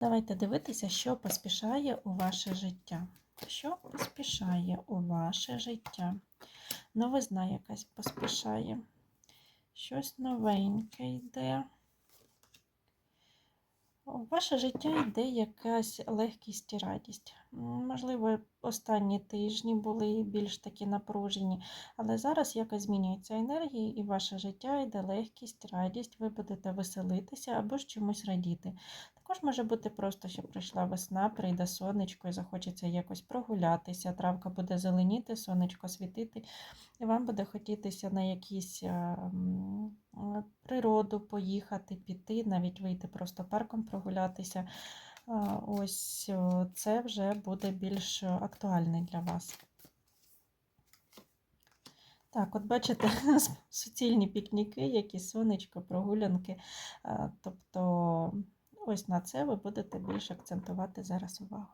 Давайте дивитися, що поспішає у ваше життя. Що поспішає у ваше життя? Новизна якась поспішає. Щось новеньке йде. Ваше життя йде якась легкість і радість. Можливо, останні тижні були більш такі напружені, але зараз якось змінюється енергія, і ваше життя йде легкість, радість, ви будете веселитися або ж чомусь радіти. Також може бути просто, що прийшла весна, прийде сонечко і захочеться якось прогулятися, травка буде зеленіти, сонечко світити, і вам буде хотітися на якісь е, м, е, природу поїхати, піти, навіть вийти просто парком прогулятися. Ось це вже буде більш актуальний для вас. Так, от бачите, суцільні пікніки, які сонечко, прогулянки. Тобто, ось на це ви будете більш акцентувати зараз увагу.